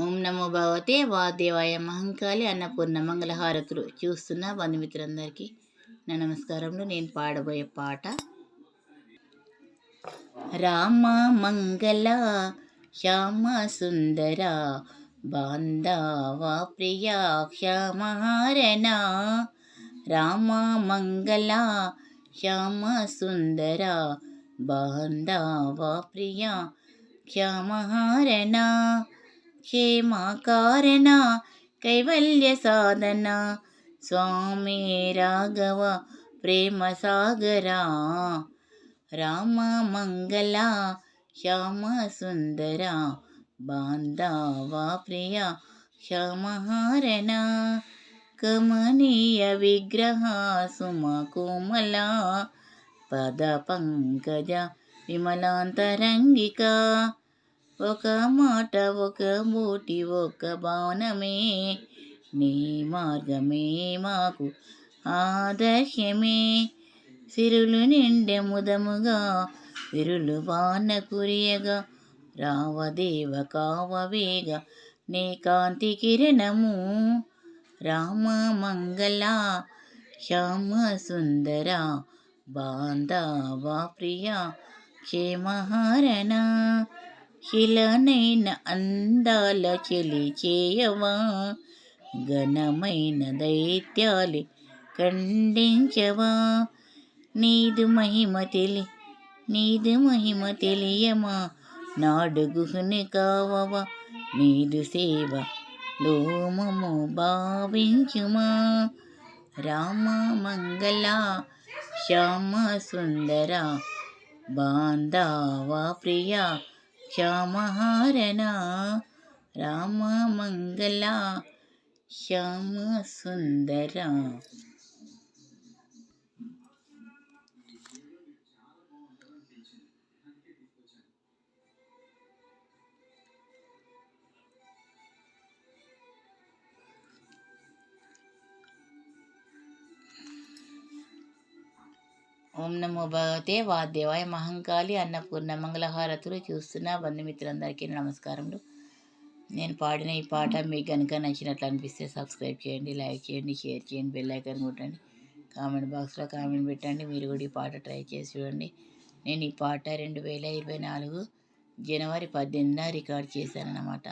ఓం నమో భగవతే వాదేవాయ మహంకాళి అన్నపూర్ణ మంగళహారతులు చూస్తున్న బంధుమిత్రులందరికీ నా నమస్కారంలో నేను పాడబోయే పాట రామ మంగళ శ్యామ సుందర బాంధవా ప్రియా క్షమహారణ రామ మంగళ శ్యామ సుందర బాంధవా ప్రియ క్షమహారణ क्षमा कारणा कैवल्यसाधना स्वामे राघव प्रेमसागरामङ्गला क्षमा श्यामसुन्दरा बान्धा वा प्रिया क्षमाहारणा कमनीयविग्रहा सुमकोमला पदपङ्कज विमलान्तरङ्गिका ఒక మాట ఒక మూటి ఒక బాణమే. నీ మార్గమే మాకు ఆదర్శమే. సిరులు నిండె ముదముగా విరులు వాన కురియగా. రావదేవ కావవేగ నీ కాంతి కిరణము. రామ మంగళ శ్యామ సుందర బాంధవ ప్రియ క్షేమహారణ. శిలనైన అందాల చెలి చేయవా? ఘనమైన దైత్యాలి ఖండించవా? నీదు మహిమ తెలి నీదు మహిమ తెలియమా? నాడు గుహుని కావవా? నీదు సేవ లోమము భావించుమా? రామ మంగళ శ్యామ సుందర బాంధవ ప్రియ శ్యామహారణ రామ మంగళ ఓం నమో భగవతే వాదేవాయ మహంకాళి అన్నపూర్ణ మంగళహారతులు చూస్తున్న బంధుమిత్రులందరికీ నమస్కారములు. నేను పాడిన ఈ పాట మీకు కనుక నచ్చినట్లు అనిపిస్తే సబ్స్క్రైబ్ చేయండి లైక్ చేయండి షేర్ చేయండి బెల్ ఐకాన్ కొట్టండి కామెంట్ బాక్స్లో కామెంట్ పెట్టండి మీరు కూడా ఈ పాట ట్రై చేసి చూడండి. నేను ఈ పాట రెండు వేల ఇరవై నాలుగు జనవరి పద్దెనిమిదిన రికార్డ్ చేశాను అన్నమాట